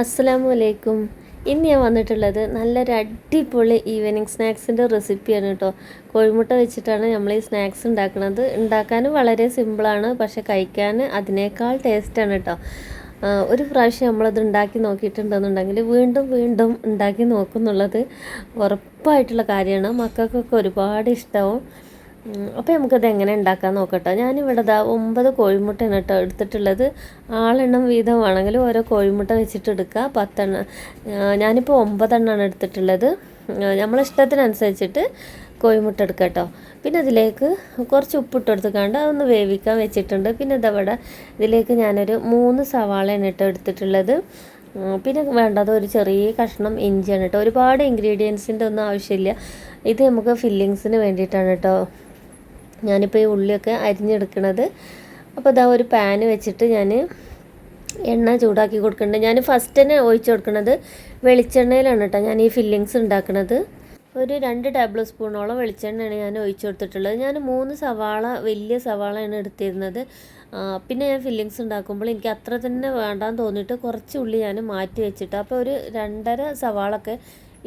അസ്സലാമു അലൈക്കും. ഇന്ന് ഞാൻ വന്നിട്ടുള്ളത് നല്ലൊരു അടിപൊളി ഈവനിങ് സ്നാക്സിന്റെ റെസിപ്പിയാണ് കേട്ടോ കോഴിമുട്ട വെച്ചിട്ടാണ് നമ്മൾ ഈ സ്നാക്സ് ഉണ്ടാക്കുന്നത് ഉണ്ടാക്കാൻ വളരെ സിമ്പിളാണ് പക്ഷെ കഴിക്കാൻ അതിനേക്കാൾ ടേസ്റ്റാണ് കേട്ടോ ഒരു പ്രാവശ്യം നമ്മളത് ഉണ്ടാക്കി നോക്കിയിട്ടുണ്ടെന്നുണ്ടെങ്കിൽ വീണ്ടും വീണ്ടും ഉണ്ടാക്കി നോക്കുന്നുള്ളത് ഉറപ്പായിട്ടുള്ള കാര്യമാണ്. മക്കൾക്കൊക്കെ ഒരുപാട് ഇഷ്ടമാവും അപ്പോൾ നമുക്കത് എങ്ങനെ ഉണ്ടാക്കാൻ നോക്കട്ടെ. ഞാനിവിടെ ദാ ഒമ്പത് കോഴിമുട്ടയാണ് കേട്ടോ എടുത്തിട്ടുള്ളത്. ആളെണ്ണം വീതമാണെങ്കിൽ ഓരോ കോഴിമുട്ട വെച്ചിട്ട് എടുക്കുക പത്തെണ്ണം ഞാനിപ്പോൾ ഒമ്പതെണ്ണമാണ് എടുത്തിട്ടുള്ളത്. നമ്മളെ ഇഷ്ടത്തിനനുസരിച്ചിട്ട് കോഴിമുട്ട എടുക്കുക കേട്ടോ. പിന്നെ അതിലേക്ക് കുറച്ച് ഉപ്പിട്ട് എടുത്തുകൊണ്ട് അതൊന്ന് വേവിക്കാൻ വെച്ചിട്ടുണ്ട്. പിന്നെ ഇതവിടെ ഇതിലേക്ക് ഞാനൊരു മൂന്ന് സവാളയാണ് കേട്ടോ എടുത്തിട്ടുള്ളത്. പിന്നെ വേണ്ടത് ഒരു ചെറിയ കഷ്ണം ഇഞ്ചിയാണ് കേട്ടോ. ഒരുപാട് ഇൻഗ്രീഡിയൻസിന്റെ ഒന്നും ആവശ്യമില്ല. ഇത് നമുക്ക് ഫില്ലിങ്സിന് വേണ്ടിയിട്ടാണ് കേട്ടോ ഞാനിപ്പോൾ ഈ ഉള്ളിയൊക്കെ അരിഞ്ഞെടുക്കണത്. അപ്പോൾ ഇതാ ഒരു പാന് വെച്ചിട്ട് ഞാൻ എണ്ണ ചൂടാക്കി കൊടുക്കുന്നുണ്ട് ഞാൻ ഫസ്റ്റ് തന്നെ ഒഴിച്ച് കൊടുക്കുന്നത് വെളിച്ചെണ്ണയിലാണ് കേട്ടോ ഞാൻ ഈ ഫില്ലിങ്സ് ഉണ്ടാക്കുന്നത് ഒരു രണ്ട് ടേബിൾ സ്പൂണോളം വെളിച്ചെണ്ണയാണ് ഞാൻ ഒഴിച്ചു കൊടുത്തിട്ടുള്ളത്. ഞാൻ മൂന്ന് സവാള വലിയ സവാളയാണ് എടുത്തിരുന്നത്. പിന്നെ ഞാൻ ഫില്ലിങ്സ് ഉണ്ടാക്കുമ്പോൾ എനിക്ക് അത്ര തന്നെ വേണ്ടാന്ന് തോന്നിയിട്ട് കുറച്ച് ഉള്ളി ഞാൻ മാറ്റി വെച്ചിട്ട് അപ്പോൾ ഒരു രണ്ടര സവാളൊക്കെ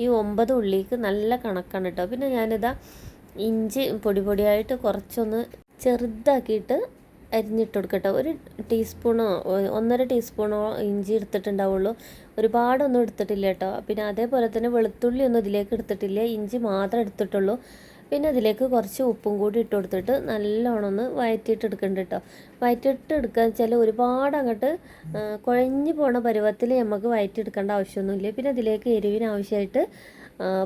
ഈ ഒമ്പത് ഉള്ളിക്ക് നല്ല കണക്കാണ് കേട്ടോ പിന്നെ ഞാനിതാ ഇഞ്ചി പൊടി പൊടിയായിട്ട് കുറച്ചൊന്ന് ചെറുതാക്കിയിട്ട് അരിഞ്ഞിട്ട് കൊടുക്കട്ടെ ഒരു ടീസ്പൂണോ ഒന്നര ടീസ്പൂണോ ഇഞ്ചി എടുത്തിട്ടുണ്ടാവുള്ളൂ. ഒരുപാടൊന്നും എടുത്തിട്ടില്ല കേട്ടോ. പിന്നെ അതേപോലെ തന്നെ വെളുത്തുള്ളി ഒന്നും ഇതിലേക്ക് എടുത്തിട്ടില്ല. ഇഞ്ചി മാത്രം എടുത്തിട്ടുള്ളൂ. പിന്നെ അതിലേക്ക് കുറച്ച് ഉപ്പും കൂടി ഇട്ട് കൊടുത്തിട്ട് നല്ലോണം ഒന്ന് വയറ്റിയിട്ട് എടുക്കേണ്ട കേട്ടോ. വയറ്റിയിട്ട് എടുക്കുക വെച്ചാൽ ഒരുപാട് അങ്ങോട്ട് കുഴഞ്ഞു പോണ പരുവത്തിൽ നമുക്ക് വയറ്റിയെടുക്കേണ്ട ആവശ്യമൊന്നുമില്ല. പിന്നെ അതിലേക്ക് എരിവിന് ആവശ്യമായിട്ട്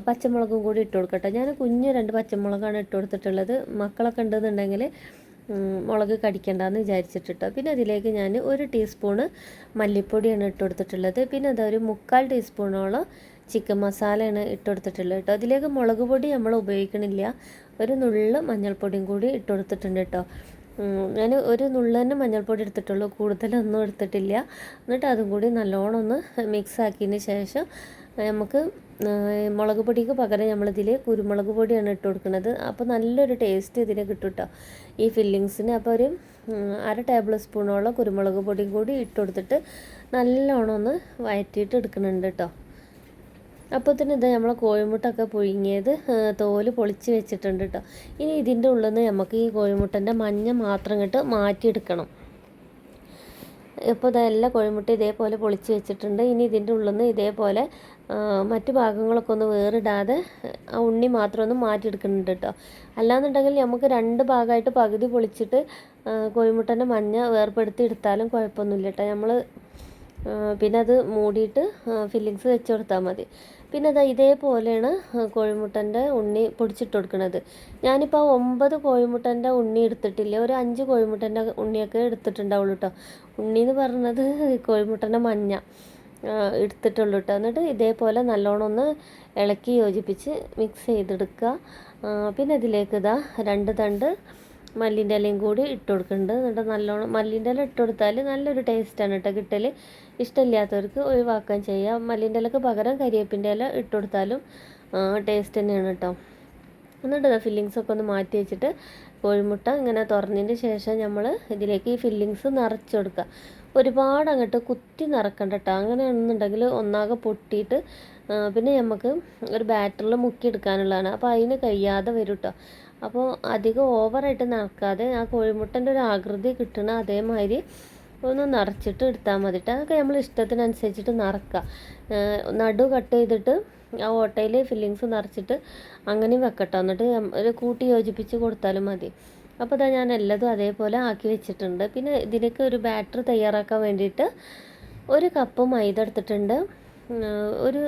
പച്ചമുളകും കൂടി ഇട്ട് കൊടുക്കട്ടെ. ഞാൻ കുഞ്ഞ് രണ്ട് പച്ചമുളകാണ് ഇട്ട് കൊടുത്തിട്ടുള്ളത്. മക്കളൊക്കെ ഉണ്ടെന്നുണ്ടെങ്കിൽ മുളക് കടിക്കണ്ടെന്ന് വിചാരിച്ചിട്ടിട്ടോ. പിന്നെ അതിലേക്ക് ഞാൻ ഒരു ടീസ്പൂണ് മല്ലിപ്പൊടിയാണ് ഇട്ട് കൊടുത്തിട്ടുള്ളത്. പിന്നെ അതൊരു മുക്കാൽ ടീസ്പൂണോളം ചിക്കൻ മസാലയാണ് ഇട്ട് കൊടുത്തിട്ടുള്ളത് കേട്ടോ. അതിലേക്ക് മുളക് പൊടി നമ്മൾ ഉപയോഗിക്കണില്ല. ഒരു നുള്ള് മഞ്ഞൾപ്പൊടിയും കൂടി ഇട്ട് കൊടുത്തിട്ടുണ്ട് കേട്ടോ. ഞാൻ ഒരു നുള്ളു തന്നെ മഞ്ഞൾപ്പൊടി എടുത്തിട്ടുള്ളൂ. കൂടുതലൊന്നും എടുത്തിട്ടില്ല. എന്നിട്ട് അതും കൂടി നല്ലോണം ഒന്ന് മിക്സ് ആക്കിയതിന് ശേഷം നമുക്ക് മുളക് പൊടിക്ക് പകരം നമ്മളിതിൽ കുരുമുളക് പൊടിയാണ് ഇട്ട് കൊടുക്കുന്നത്. അപ്പോൾ നല്ലൊരു ടേസ്റ്റ് ഇതിന് കിട്ടും കേട്ടോ ഈ ഫില്ലിങ്സിന് അപ്പോൾ ഒരു അര ടേബിൾ സ്പൂണോളം കുരുമുളക് പൊടിയും കൂടി ഇട്ട് കൊടുത്തിട്ട് നല്ലോണം ഒന്ന് വഴറ്റിയിട്ട് എടുക്കുന്നുണ്ട് കേട്ടോ അപ്പോൾ തന്നെ ഇത് നമ്മളെ കോഴിമുട്ടൊക്കെ പുഴുങ്ങിയത് തോൽ പൊളിച്ച് വെച്ചിട്ടുണ്ട് കേട്ടോ ഇനി ഇതിന്റെ ഉള്ളിൽ നിന്ന് നമുക്ക് ഈ കോഴിമുട്ടന്റെ മഞ്ഞ മാത്രം ഇങ്ങോട്ട് മാറ്റിയെടുക്കണം. ഇപ്പോൾ ഇതെല്ലാം കോഴിമുട്ട ഇതേപോലെ പൊളിച്ച് വെച്ചിട്ടുണ്ട്. ഇനി ഇതിന്റെ ഉള്ളിൽ നിന്ന് ഇതേപോലെ മറ്റു ഭാഗങ്ങളൊക്കെ ഒന്ന് വേറിടാതെ ആ ഉണ്ണി മാത്രം ഒന്ന് മാറ്റിയെടുക്കുന്നുണ്ട് കേട്ടോ അല്ലാന്നുണ്ടെങ്കിൽ നമുക്ക് രണ്ട് ഭാഗമായിട്ട് പകുതി പൊളിച്ചിട്ട് കോഴിമുട്ടന്റെ മഞ്ഞ വേർപ്പെടുത്തി എടുത്താലും കുഴപ്പമൊന്നുമില്ല കേട്ടോ നമ്മൾ പിന്നെ അത് മൂടിയിട്ട് ഫില്ലിങ്സ് വെച്ച് കൊടുത്താൽ മതി. പിന്നെ അതാ ഇതേപോലെയാണ് കോഴിമുട്ടന്റെ ഉണ്ണി പൊടിച്ചിട്ട് കൊടുക്കുന്നത് ഞാനിപ്പോൾ ഒമ്പത് കോഴിമുട്ടന്റെ ഉണ്ണി എടുത്തിട്ടില്ല ഒരു അഞ്ച് കോഴിമുട്ടന്റെ ഉണ്ണിയൊക്കെ എടുത്തിട്ടുണ്ടാവുള്ളൂ കേട്ടോ ഉണ്ണി എന്ന് പറഞ്ഞത് കോഴിമുട്ടന്റെ മഞ്ഞ എടുത്തിട്ടുള്ളൂ കേട്ടോ എന്നിട്ട് ഇതേപോലെ നല്ലോണം ഒന്ന് ഇളക്കി യോജിപ്പിച്ച് മിക്സ് ചെയ്തെടുക്കുക. പിന്നെ അതിലേക്ക് ഇതാ രണ്ട് തണ്ട് മല്ലിന്റെ ഇലയും കൂടി ഇട്ട് കൊടുക്കുന്നുണ്ട്. എന്നിട്ട് നല്ലോണം മല്ലിന്റെ ഇല ഇട്ട് കൊടുത്താൽ നല്ലൊരു ടേസ്റ്റാണ് കേട്ടോ കിട്ടൽ ഇഷ്ടമില്ലാത്തവർക്ക് ഒഴിവാക്കാൻ ചെയ്യാം. മല്ലിന്റെ ഇലക്ക് പകരം കരിയേപ്പിന്റെ ഇല ഇട്ട് കൊടുത്താലും ടേസ്റ്റ് തന്നെയാണ് കേട്ടോ എന്നിട്ട് ഫില്ലിങ്സ് ഒക്കെ ഒന്ന് മാറ്റി വെച്ചിട്ട് കോഴിമുട്ട ഇങ്ങനെ തുറന്നതിന് ശേഷം നമ്മൾ ഇതിലേക്ക് ഈ ഫില്ലിങ്സ് നിറച്ച് കൊടുക്കുക ഒരുപാട് അങ്ങോട്ട് കുത്തി നിറക്കണ്ട കേട്ടോ അങ്ങനെയാണെന്നുണ്ടെങ്കിൽ ഒന്നാകെ പൊട്ടിയിട്ട് പിന്നെ നമുക്ക് ഒരു ബാറ്ററിൽ മുക്കിയെടുക്കാനുള്ളതാണ്. അപ്പോൾ അതിന് കഴിയാതെ വരും കേട്ടോ അപ്പോൾ അധികം ഓവറായിട്ട് നിറക്കാതെ ആ കോഴിമുട്ടന്റെ ഒരു ആകൃതി കിട്ടണ അതേമാതിരി ഒന്ന് നിറച്ചിട്ട് എടുത്താൽ മതിട്ട് അതൊക്കെ നമ്മൾ ഇഷ്ടത്തിനനുസരിച്ചിട്ട് നിറക്കുക. നടു കട്ട് ചെയ്തിട്ട് ആ ഓട്ടയിൽ ഫില്ലിങ്സ് നിറച്ചിട്ട് അങ്ങനെ വെക്കട്ടോ. എന്നിട്ട് ഒരു കൂട്ടി യോജിപ്പിച്ച് കൊടുത്താലും മതി. അപ്പോൾ ഇതാ ഞാൻ എല്ലാതും അതേപോലെ ആക്കി വെച്ചിട്ടുണ്ട്. പിന്നെ ഇതിലേക്ക് ഒരു ബാറ്റർ തയ്യാറാക്കാൻ വേണ്ടിയിട്ട് ഒരു കപ്പ് മൈദ എടുത്തിട്ടുണ്ട്. ഒരു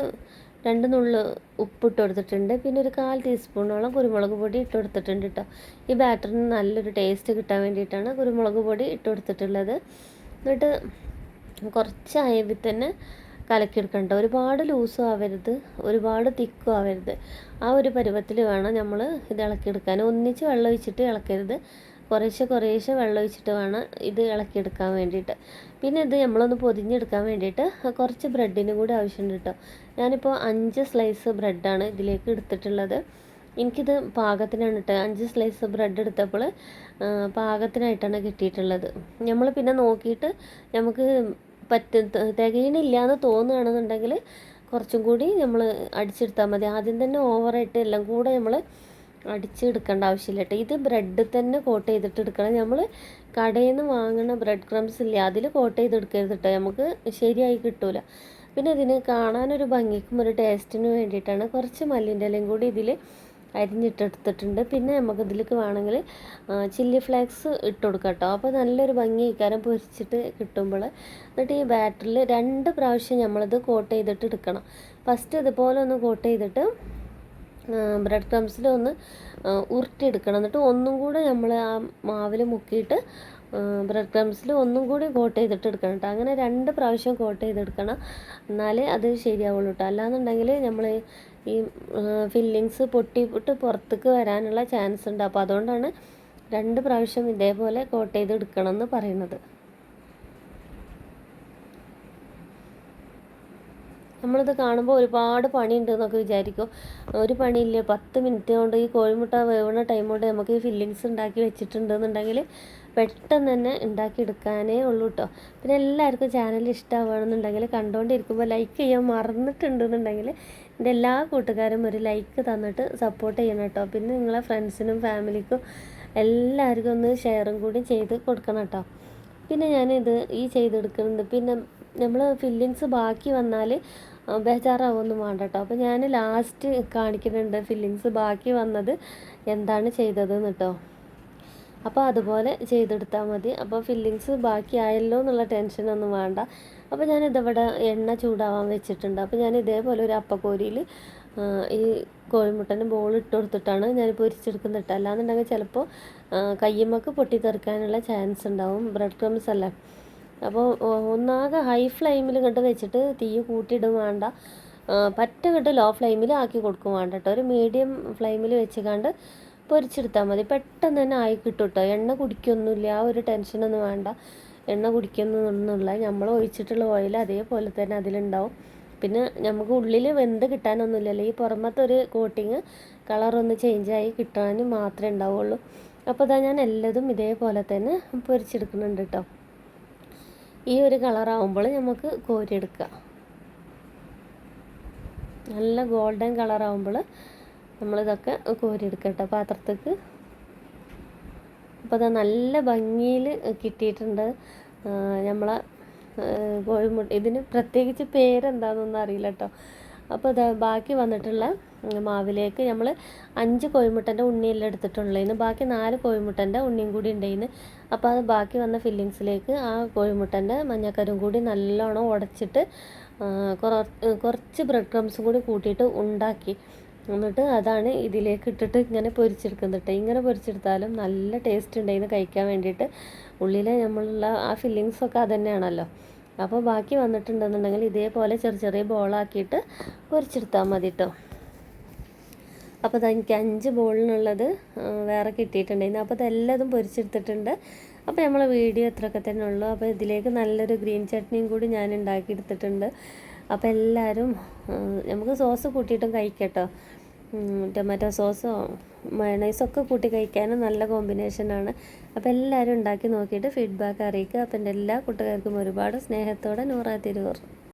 രണ്ട് നുള്ള് ഉപ്പിട്ട് കൊടുത്തിട്ടുണ്ട് പിന്നെ ഒരു കാൽ ടീസ്പൂണോളം കുരുമുളക് പൊടി ഇട്ട് കൊടുത്തിട്ടുണ്ട് കേട്ടോ ഈ ബാറ്ററിന് നല്ലൊരു ടേസ്റ്റ് കിട്ടാൻ വേണ്ടിയിട്ടാണ് കുരുമുളക് പൊടി ഇട്ട് കൊടുത്തിട്ടുള്ളത് എന്നിട്ട് കുറച്ച് അയവിൽ തന്നെ കലക്കിയെടുക്കണ്ട ഒരുപാട് ലൂസും ആവരുത് ഒരുപാട് തിക്കും ആവരുത്. ആ ഒരു പരുവത്തിൽ വേണം നമ്മൾ ഇത് ഇളക്കിയെടുക്കാൻ. ഒന്നിച്ച് വെള്ളം ഒഴിച്ചിട്ട് ഇളക്കരുത്. കുറേശ്ശെ കുറേശ്ശെ വെള്ളം ഒഴിച്ചിട്ട് വേണം ഇത് ഇളക്കിയെടുക്കാൻ വേണ്ടിയിട്ട്. പിന്നെ ഇത് നമ്മളൊന്ന് പൊതിഞ്ഞെടുക്കാൻ വേണ്ടിയിട്ട് കുറച്ച് ബ്രെഡിന് കൂടി ആവശ്യമുണ്ട് കേട്ടോ. ഞാനിപ്പോൾ അഞ്ച് സ്ലൈസ് ബ്രെഡാണ് ഇതിലേക്ക് എടുത്തിട്ടുള്ളത്. എനിക്കിത് പാകത്തിനാണ് കേട്ടോ. അഞ്ച് സ്ലൈസ് ബ്രെഡ് എടുത്തപ്പോൾ പാകത്തിനായിട്ടാണ് കിട്ടിയിട്ടുള്ളത്. നമ്മൾ പിന്നെ നോക്കിയിട്ട് നമുക്ക് പറ്റ തികയണില്ല എന്ന് തോന്നുകയാണെന്നുണ്ടെങ്കിൽ കുറച്ചും കൂടി നമ്മൾ അടിച്ചെടുത്താൽ മതി. ആദ്യം തന്നെ ഓവറായിട്ട് എല്ലാം കൂടെ നമ്മൾ അടിച്ചെടുക്കേണ്ട ആവശ്യമില്ല കേട്ടോ. ഇത് ബ്രെഡ് തന്നെ കോട്ട് ചെയ്തിട്ട് എടുക്കണം. നമ്മൾ കടയിൽ നിന്ന് വാങ്ങുന്ന ബ്രെഡ് ക്രംസ് ഇല്ല അതിൽ കോട്ട് ചെയ്തെടുക്കരുത് കേട്ടോ. നമുക്ക് ശരിയായി കിട്ടൂല. പിന്നെ ഇതിന് കാണാനൊരു ഭംഗിക്കും ഒരു ടേസ്റ്റിനും വേണ്ടിയിട്ടാണ് കുറച്ച് മല്ലിന്റെ ഇലയും കൂടി ഇതിൽ അരിഞ്ഞിട്ടെടുത്തിട്ടുണ്ട്. പിന്നെ നമുക്ക് ഇതിലേക്ക് വേണമെങ്കിൽ ചില്ലി ഫ്ലേക്സ് ഇട്ട് കൊടുക്കാം കേട്ടോ. അപ്പോൾ നല്ലൊരു ഭംഗി ഇക്കാരം പൊരിച്ചിട്ട് കിട്ടുമ്പോൾ. എന്നിട്ട് ഈ ബാറ്ററിൽ രണ്ട് പ്രാവശ്യം നമ്മളിത് കോട്ട് ചെയ്തിട്ട് എടുക്കണം. ഫസ്റ്റ് ഇതുപോലെ ഒന്ന് കോട്ട് ചെയ്തിട്ട് ബ്രെഡ് ക്രംസിൽ ഒന്ന് ഉരുട്ടിയെടുക്കണം. എന്നിട്ട് ഒന്നും കൂടെ നമ്മൾ ആ മാവിൽ മുക്കിയിട്ട് ബ്രെഡ് ക്രംസിൽ ഒന്നും കൂടി കോട്ട് ചെയ്തിട്ട് എടുക്കണം കേട്ടോ. അങ്ങനെ രണ്ട് പ്രാവശ്യം കോട്ട് ചെയ്തെടുക്കണം. എന്നാലേ അത് ശരിയാവുള്ളൂ കേട്ടോ. അല്ലാന്നുണ്ടെങ്കിൽ നമ്മൾ ഈ ഫില്ലിങ്സ് പൊട്ടിയിട്ട് പുറത്തേക്ക് വരാനുള്ള ചാൻസ് ഉണ്ട് അപ്പോൾ അതുകൊണ്ടാണ് രണ്ട് പ്രാവശ്യം ഇതേപോലെ കോട്ട് ചെയ്തെടുക്കണം എന്ന് പറയുന്നത്. നമ്മളിത് കാണുമ്പോൾ ഒരുപാട് പണിയുണ്ട് എന്നൊക്കെ വിചാരിക്കും. ഒരു പണിയില്ല. പത്ത് മിനിറ്റ് കൊണ്ട് ഈ കോഴിമുട്ട വേവുന്ന ടൈം കൊണ്ട് നമുക്ക് ഈ ഫില്ലിങ്സ് ഉണ്ടാക്കി വെച്ചിട്ടുണ്ടെന്നുണ്ടെങ്കിൽ പെട്ടെന്ന് തന്നെ ഉണ്ടാക്കിയെടുക്കാനേ ഉള്ളൂ കേട്ടോ പിന്നെ എല്ലാവർക്കും ചാനൽ ഇഷ്ടമാവുകയാണെന്നുണ്ടെങ്കിൽ കണ്ടുകൊണ്ടിരിക്കുമ്പോൾ ലൈക്ക് ചെയ്യാൻ മറന്നിട്ടുണ്ടെന്നുണ്ടെങ്കിൽ എന്റെ എല്ലാ കൂട്ടുകാരും ഒരു ലൈക്ക് തന്നിട്ട് സപ്പോർട്ട് ചെയ്യണം കേട്ടോ പിന്നെ നിങ്ങളെ ഫ്രണ്ട്സിനും ഫാമിലിക്കും എല്ലാവർക്കും ഒന്ന് ഷെയറും കൂടി ചെയ്ത് കൊടുക്കണം കേട്ടോ പിന്നെ ഞാനിത് ഈ ചെയ്തെടുക്കുന്നുണ്ട് പിന്നെ നമ്മൾ ഫില്ലിങ്സ് ബാക്കി വന്നാൽ ബേജാറാവൊന്നും വേണ്ട കേട്ടോ അപ്പോൾ ഞാൻ ലാസ്റ്റ് കാണിക്കുന്നുണ്ട് ഫില്ലിങ്സ് ബാക്കി വന്നത് എന്താണ് ചെയ്തതെന്ന് കേട്ടോ അപ്പോൾ അതുപോലെ ചെയ്തെടുത്താൽ മതി. അപ്പോൾ ഫില്ലിങ്സ് ബാക്കി ആയല്ലോ എന്നുള്ള ടെൻഷനൊന്നും വേണ്ട. അപ്പോൾ ഞാൻ ഇതവിടെ എണ്ണ ചൂടാവാൻ വെച്ചിട്ടുണ്ട്. അപ്പോൾ ഞാൻ ഇതേപോലെ ഒരു അപ്പക്കോരിയിൽ ഈ കോഴിമുട്ടന്റെ ബോൾ ഇട്ട് കൊടുത്തിട്ടാണ് ഞാൻ പൊരിച്ചെടുക്കുന്നിട്ട് അല്ലാന്നുണ്ടെങ്കിൽ ചിലപ്പോൾ കയ്യുമ്മക്ക് പൊട്ടിത്തെറിക്കാനുള്ള ചാൻസ് ഉണ്ടാവും. ബ്രെഡ് ക്രംസ് അല്ലേ? അപ്പോൾ ഒന്നാകെ ഹൈ ഫ്ലെയിമിൽ കണ്ട് വെച്ചിട്ട് തീ കൂട്ടിയിടും വേണ്ട. പറ്റ കണ്ട് ലോ ഫ്ലെയിമിൽ ആക്കി കൊടുക്കും വേണ്ട കേട്ടോ ഒരു മീഡിയം ഫ്ലെയിമിൽ വെച്ച് കണ്ട് പൊരിച്ചെടുത്താൽ മതി. പെട്ടെന്ന് തന്നെ ആയി കിട്ടും കേട്ടോ എണ്ണ കുടിക്കൊന്നുമില്ല ആ ഒരു ടെൻഷനൊന്നും വേണ്ട. എണ്ണ കുടിക്കുന്നൊന്നുമില്ല. നമ്മൾ ഒഴിച്ചിട്ടുള്ള ഓയിൽ അതേപോലെ തന്നെ അതിലുണ്ടാവും. പിന്നെ നമുക്ക് ഉള്ളിൽ വെന്ത് കിട്ടാനൊന്നുമില്ലല്ലോ. ഈ പുറമത്തെ ഒരു കോട്ടിങ് കളറൊന്ന് ചേഞ്ചായി കിട്ടാനും മാത്രമേ ഉണ്ടാവുള്ളൂ. അപ്പോൾ ഇതാ ഞാൻ എല്ലതും ഇതേപോലെ തന്നെ പൊരിച്ചെടുക്കുന്നുണ്ട് കേട്ടോ ഈ ഒരു കളറാവുമ്പോൾ നമുക്ക് കോരിയെടുക്കാം നല്ല ഗോൾഡൻ കളറാവുമ്പോൾ നമ്മളിതൊക്കെ കോരിയെടുക്കാം കേട്ടോ പാത്രത്തേക്ക്. അപ്പോൾ അത് നല്ല ഭംഗിയിൽ കിട്ടിയിട്ടുണ്ട്. നമ്മളെ കോഴിമുട്ട ഇതിന് പ്രത്യേകിച്ച് പേരെന്താണെന്നൊന്നും അറിയില്ല കേട്ടോ. അപ്പോൾ ഇത് ബാക്കി വന്നിട്ടുള്ള മാവിലേക്ക് നമ്മൾ അഞ്ച് കോഴിമുട്ടന്റെ ഉണ്ണിയെല്ലാം എടുത്തിട്ടുള്ളതിന് ബാക്കി നാല് കോഴിമുട്ടന്റെ ഉണ്ണിയും കൂടി ഉണ്ടായിന് അപ്പോൾ അത് ബാക്കി വന്ന ഫില്ലിങ്സിലേക്ക് ആ കോഴിമുട്ടന്റെ മഞ്ഞക്കരും കൂടി നല്ലോണം ഉടച്ചിട്ട് കുറച്ച് ബ്രെഡ് ക്രംസും കൂടി കൂട്ടിയിട്ട് ഉണ്ടാക്കി. എന്നിട്ട് അതാണ് ഇതിലേക്ക് ഇട്ടിട്ട് ഇങ്ങനെ പൊരിച്ചെടുക്കുന്നുണ്ട് ഇങ്ങനെ പൊരിച്ചെടുത്താലും നല്ല ടേസ്റ്റ് ഉണ്ടായിരുന്നു കഴിക്കാൻ വേണ്ടിയിട്ട് ഉള്ളിലെ നമ്മളുള്ള ആ ഫില്ലിങ്സൊക്കെ അത് തന്നെയാണല്ലോ അപ്പോൾ ബാക്കി വന്നിട്ടുണ്ടെന്നുണ്ടെങ്കിൽ ഇതേപോലെ ചെറിയ ചെറിയ ബോളാക്കിയിട്ട് പൊരിച്ചെടുത്താൽ മതി കേട്ടോ അപ്പോൾ എനിക്ക് അഞ്ച് ബോളിനുള്ളത് വേറെ കിട്ടിയിട്ടുണ്ടായിരുന്നു. അപ്പോൾ അതെല്ലാതും പൊരിച്ചെടുത്തിട്ടുണ്ട്. അപ്പോൾ നമ്മളെ വീഡിയോ എത്രയൊക്കെ തന്നെ ഉള്ളൂ. അപ്പോൾ ഇതിലേക്ക് നല്ലൊരു ഗ്രീൻ ചട്നിയും കൂടി ഞാൻ ഉണ്ടാക്കിയെടുത്തിട്ടുണ്ട്. അപ്പോൾ എല്ലാവരും നമുക്ക് സോസ് കൂട്ടിയിട്ടും കഴിക്കട്ടോ. ടൊമാറ്റോ സോസോ മയണൈസൊക്കെ കൂട്ടി കഴിക്കാനും നല്ല കോമ്പിനേഷനാണ് അപ്പോൾ എല്ലാവരും ഉണ്ടാക്കി നോക്കിയിട്ട് ഫീഡ്ബാക്ക് അറിയിക്കുക. അപ്പോൾ എന്റെ എല്ലാ കൂട്ടുകാർക്കും ഒരുപാട് സ്നേഹത്തോടെ നൂറാ തിരുവർ